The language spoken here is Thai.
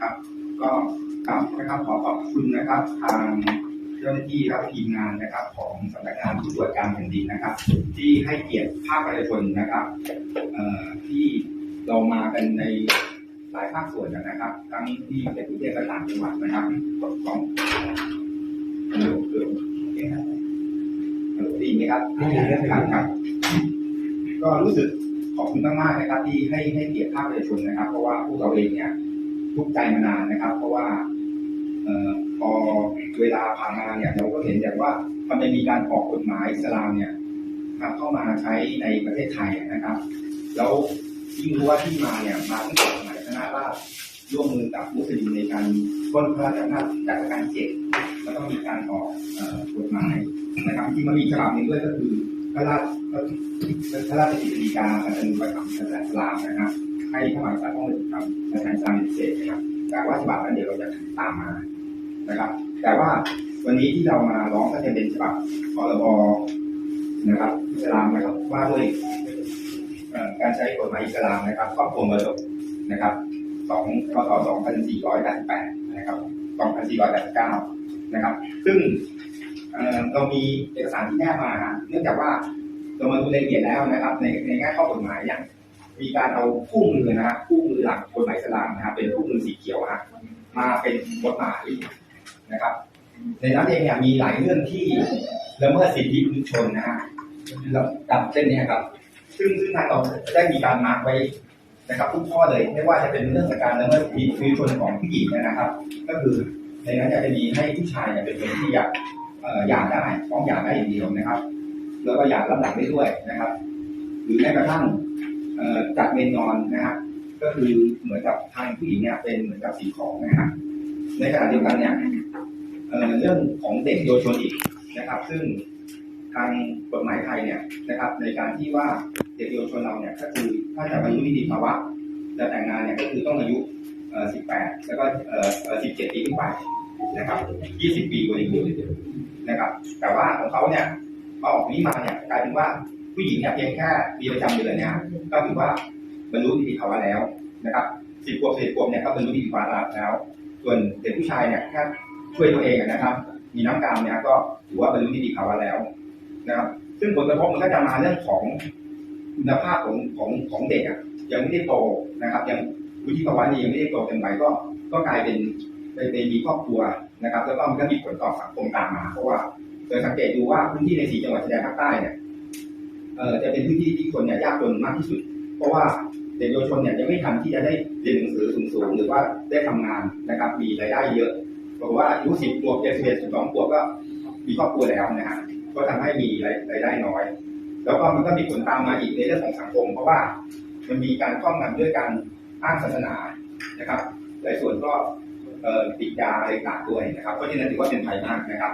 ครับ ก็กลับนะครับขอขอบคุณนะครับ ทางเจ้าหน้าที่และทีมงานนะครับ ของสำนักงานผู้ตรวจการแผ่นดินนะครับ ที่ให้เกียรติภาคประชาชนนะครับที่เรามากันในหลายภาคส่วนนะครับ ทั้งที่ในกรุงเทพและต่างจังหวัดนะครับของฮัลโหลเคครับฮัลโหลด้ยินไหมครับด้ยินครับครับครับ ก็รู้สึกขอบคุณมากๆนะครับ ที่ให้ให้เกียรติภาคประชาชนนะครับ เพราะว่าพวกเราเองเนี่ย ทุกข์ใจมานานนะครับ เพราะว่าอพอเวลาผ่านมาเนี่ยเราก็เห็นอย่างว่ามันไม่มีการออกกฎหมายอิสลามเนี่ยเข้ามาใช้ในประเทศไทยนะครับ แล้วยิ่งรู้ว่าที่มาเนี่ยมาตั้งแต่สมัยคณะราษฎรร่วมมือกับมุสลิมในการป้นพระราชอำนาจจากการเจ็ดแล้วก็มีการออกกฎหมายนะครับที่มันมีฉบับหนึ่งด้วยก็คือ พระราชพระราชกิจกาการดำเนินประกรรมศาสนาอิสลามนะครับ ให้พระมหากษัตริย์ต้องทำศาสนาอิสลามพิเศษนะครับแต่ว่าฉบับนั้นเดี๋ยวเราจะตามมานะครับ แต่ว่าวันนี้ที่เรามาร้องก็จะเป็นฉบับพรบนะครับอิสลามนะครับว่าด้วยการใช้กฎหมายอิสลามนะครับครอบครัวมรดกนะครับสองพศ2488 นะครับ 2489 นะครับ ซึ่ง เอ่อเรามีเอกสารที่แนบมา เนื่องจากว่าเรามาดูรายละเอียดแล้วนะครับ ในในแง่ข้อกฎหมายเนี่ยมีการเอาคู่มือนะฮะคู่มือหลักกฎหมายสลามนะครับเป็นคู่มือสีเขียวฮะมาเป็นกฎหมายนะครับ ในนั้นเองเนี่ยมีหลายเรื่องที่ละเมิดสิทธิมนุษยชนนะฮะแล้วกับเส้นนี้ครับ ซึ่งซึ่งทางเราได้มีการมาร์กไว้นะครับทุกข้อเลยไม่ว่าจะเป็นเรื่องของการละเมิดสิทธิมนุษยชนของผู้หญิงนนะครับ ก็คือในนั้นจะมีให้ผู้ชายเนี่ยเป็นคนที่อยาก อ่ออยากได้ฟ้องอยากได้อย่างเดียวนะครับ แล้วก็อยากรับหลังได้ด้วยนะครับ หรือแม้กระทั่งจัดเมนนอนนะฮะก็คือเหมือนกับทางผู้หญิงเนี่ยเป็นเหมือนกับสิ่งของนะฮะในขณะเดียวกันเนี่ยเรื่องของเด็กเยาวชนอีกนะครับ ซึ่งทางกฎหมายไทยเนี่ยนะครับ ในการที่ว่าเด็กเยาวชนเราเนี่ยก็คือถ้าจะบรรลุนิติภาวะจะแต่งงานเนี่ยก็คือต้องอายุ 18 แล้วก็ 17 ปีขึ้นไป นะครับ 20 ปีบริบูรณ์นะครับ แต่ว่าของเขาเนี่ยพอออกนี้มาเนี่ยกลายเป็นว่าผู้หญิงเนี่ยเพียงแค่มีประจำเดือนเนี่ยก็ถือว่าบรรลุนิติภาวะแล้วนะครับสิบขวบสิบขวบเนี่ยก็บรรลุนิติภาวะแล้ว ส่วนเด็กผู้ชายเนี่ยแค่ช่วยตัวเองนะครับ มีน้ำกามเนี่ยก็ถือว่าบรรลุนิติภาวะแล้วนะครับ ซึ่งผลกระทบมันก็จะมาเรื่องของคุณภาพของของของเด็กอะยังไม่ได้โตนะครับ ยังวุฒิภาวะนี้ยังไม่ได้โตเต็มวัยก็ก็กลายเป็น ไปไปมีครอบครัวนะครับ แล้วก็มันก็มีผลต่อสังคมตามมา เพราะว่าโดยสังเกตดูว่าพื้นที่ในสีจังหวัดชายแดนภาคใต้เนี่ยเอ่อจะเป็นพื้นที่ที่คนเนี่ยยากจนมากที่สุด เพราะว่าเด็กเยาวชนเนี่ยยังไม่ทันที่จะได้เรียนหนังสือสูงๆหรือว่าได้ทำงานนะครับ มีรายได้เยอะบอกว่าอายุสิบขวบเจ็ดสิบเอ็ดสิบสองขวบก็มีครอบครัวแล้วนะฮะก็ทำให้มีรายรายได้น้อย แล้วก็มันก็มีผลตามมาอีกในเรื่องของสังคม เพราะว่ามันมีการครอบงำด้วยการอ้างศาสนานะครับหลายส่วนก็ ติดยาอะไรต่างๆด้วยนะครับเพราะฉะนั้นถือว่าเป็นภัยมากนะครับ